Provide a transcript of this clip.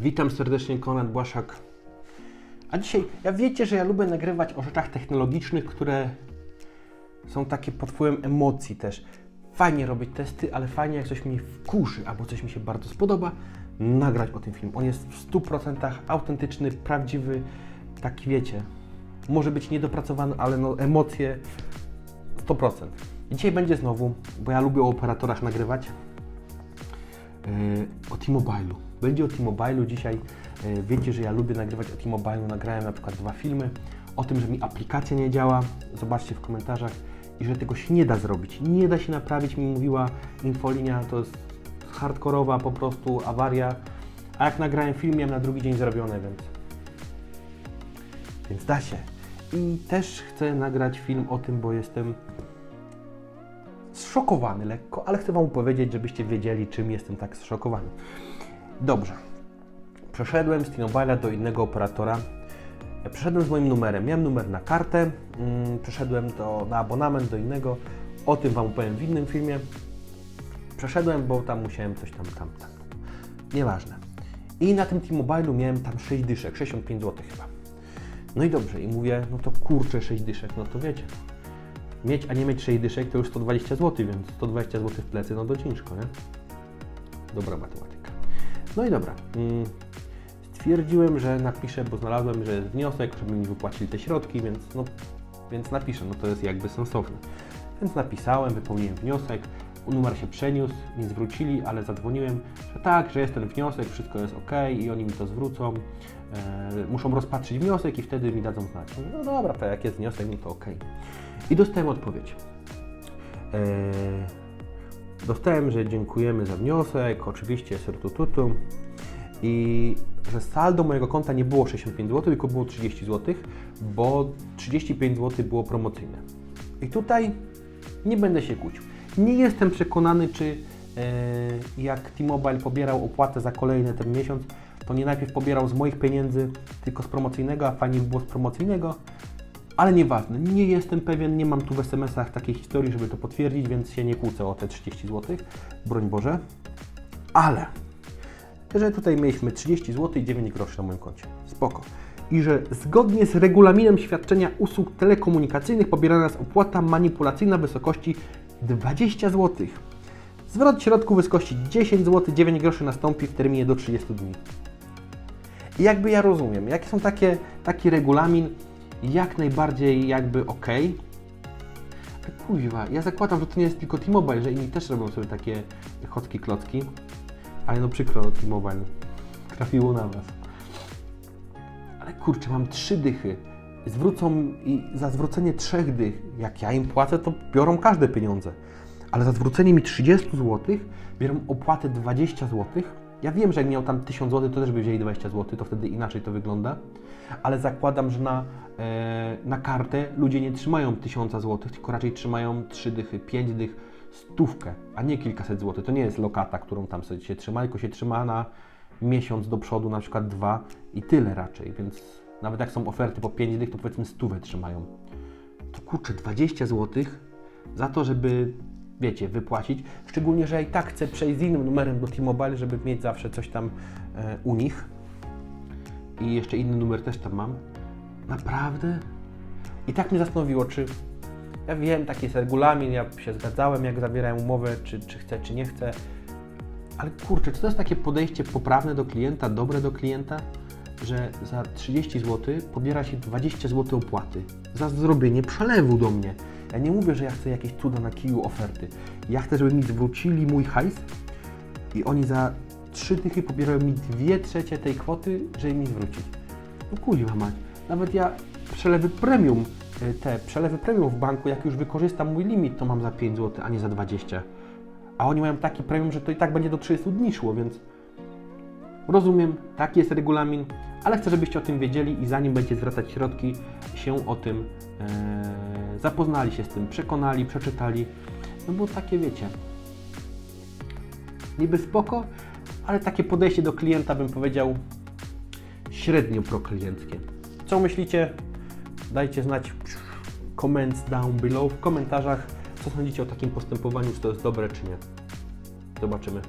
Witam serdecznie, Konrad Błaszak. A dzisiaj, ja wiecie, że ja lubię nagrywać o rzeczach technologicznych, które są takie pod wpływem emocji też. Fajnie robić testy, ale fajnie jak coś mnie wkurzy albo coś mi się bardzo spodoba, nagrać o tym film. On jest w 100% autentyczny, prawdziwy, taki wiecie, może być niedopracowany, ale no emocje 100%. I dzisiaj będzie znowu, bo ja lubię o operatorach nagrywać, T-Mobile'u. Będzie o T-Mobile'u dzisiaj. Yy, Wiecie, że ja lubię nagrywać o T-Mobile'u. Nagrałem na przykład dwa filmy o tym, że mi aplikacja nie działa. Zobaczcie w komentarzach. I że tego się nie da zrobić. Nie da się naprawić, mi mówiła infolinia. To jest hardkorowa po prostu awaria. A jak nagrałem film, miałem na drugi dzień zrobione, więc... Więc da się. I też chcę nagrać film o tym, bo jestem zszokowany lekko, ale chcę Wam powiedzieć, żebyście wiedzieli, czym jestem tak zszokowany. Dobrze. Przeszedłem z T-Mobile'a do innego operatora. Przeszedłem z moim numerem. Miałem numer na kartę, mm, przeszedłem do, na abonament do innego. O tym Wam powiem w innym filmie. Przeszedłem, bo tam musiałem coś tam, tam, tam. Nieważne. I na tym T-Mobile'u miałem tam 6 dyszek, 65 zł chyba. No i dobrze, i mówię, no to kurczę 6 dyszek, no to wiecie, mieć, a nie mieć 6 dyszek to już 120 zł, więc 120 zł w plecy, no to ciężko, nie? Dobra matematyka. No i dobra. mm, Stwierdziłem, że napiszę, bo znalazłem, że jest wniosek, żeby mi wypłacili te środki, więc, no, więc napiszę, no to jest jakby sensowne. Więc napisałem, wypełniłem wniosek, numer się przeniósł, nie zwrócili, ale zadzwoniłem, że tak, że jest ten wniosek, wszystko jest ok i oni mi to zwrócą. E, muszą rozpatrzyć wniosek i wtedy mi dadzą znać. No dobra, to jak jest wniosek, no to ok. I dostałem odpowiedź. E, dostałem, że dziękujemy za wniosek, oczywiście sertututu i że saldo mojego konta nie było 65 zł, tylko było 30 zł, bo 35 zł było promocyjne. I tutaj nie będę się kłócił. Nie jestem przekonany, czy e, jak T-Mobile pobierał opłatę za kolejny ten miesiąc, to nie najpierw pobierał z moich pieniędzy, tylko z promocyjnego, a fajnie by było z promocyjnego, ale nieważne, nie jestem pewien, nie mam tu w SMS-ach takiej historii, żeby to potwierdzić, więc się nie kłócę o te 30 zł, broń Boże. Ale, że tutaj mieliśmy 30 zł i 9 groszy na moim koncie. Spoko. I że zgodnie z regulaminem świadczenia usług telekomunikacyjnych pobierana jest opłata manipulacyjna w wysokości 20 zł. Zwrot środków wysokości 10 zł 9 groszy nastąpi w terminie do 30 dni. I jakby ja rozumiem, jakie są takie, taki regulamin, jak najbardziej jakby ok. Ale ja zakładam, że to nie jest tylko T-Mobile, że inni też robią sobie takie chocki klocki. Ale no przykro, T-Mobile. Trafiło na Was. Ale kurczę, mam trzy dychy. Zwrócą i za zwrócenie trzech dych, jak ja im płacę, to biorą każde pieniądze. Ale za zwrócenie mi 30 zł biorą opłatę 20 zł. Ja wiem, że jak miał tam 1000 zł, to też by wzięli 20 zł, to wtedy inaczej to wygląda. Ale zakładam, że na, e, na kartę ludzie nie trzymają 1000 zł, tylko raczej trzymają 3 dychy, 5 dych, stówkę, a nie kilkaset złotych. To nie jest lokata, którą tam sobie się trzyma, tylko się trzyma na miesiąc do przodu, na przykład dwa i tyle raczej. Więc nawet jak są oferty po 5 dych, to powiedzmy stówę trzymają. To kurczę, 20 zł za to, żeby wiecie, wypłacić. Szczególnie, że ja i tak chcę przejść z innym numerem do T-Mobile, żeby mieć zawsze coś tam e, u nich. I jeszcze inny numer też tam mam. Naprawdę? I tak mnie zastanowiło, czy ja wiem, taki jest regulamin, ja się zgadzałem, jak zawierałem umowę, czy, czy chcę, czy nie chcę. Ale kurczę, czy to jest takie podejście poprawne do klienta, dobre do klienta, że za 30 zł pobiera się 20 zł opłaty za zrobienie przelewu do mnie. Ja nie mówię, że ja chcę jakieś cuda na kiju oferty. Ja chcę, żeby mi zwrócili mój hajs i oni za 3 dychy pobierają mi 2 trzecie tej kwoty, żeby mi zwrócić. No kuźwa mać. Nawet ja przelewy premium, y, te przelewy premium w banku, jak już wykorzystam mój limit, to mam za 5 zł, a nie za 20. A oni mają taki premium, że to i tak będzie do 30 dni szło, więc rozumiem, taki jest regulamin, ale chcę, żebyście o tym wiedzieli i zanim będziecie zwracać środki, się o tym e, zapoznali się z tym, przekonali, przeczytali. No bo takie wiecie, niby spoko, ale takie podejście do klienta bym powiedział średnio proklienckie. Co myślicie? Dajcie znać comments down below w komentarzach, co sądzicie o takim postępowaniu, czy to jest dobre, czy nie. Zobaczymy.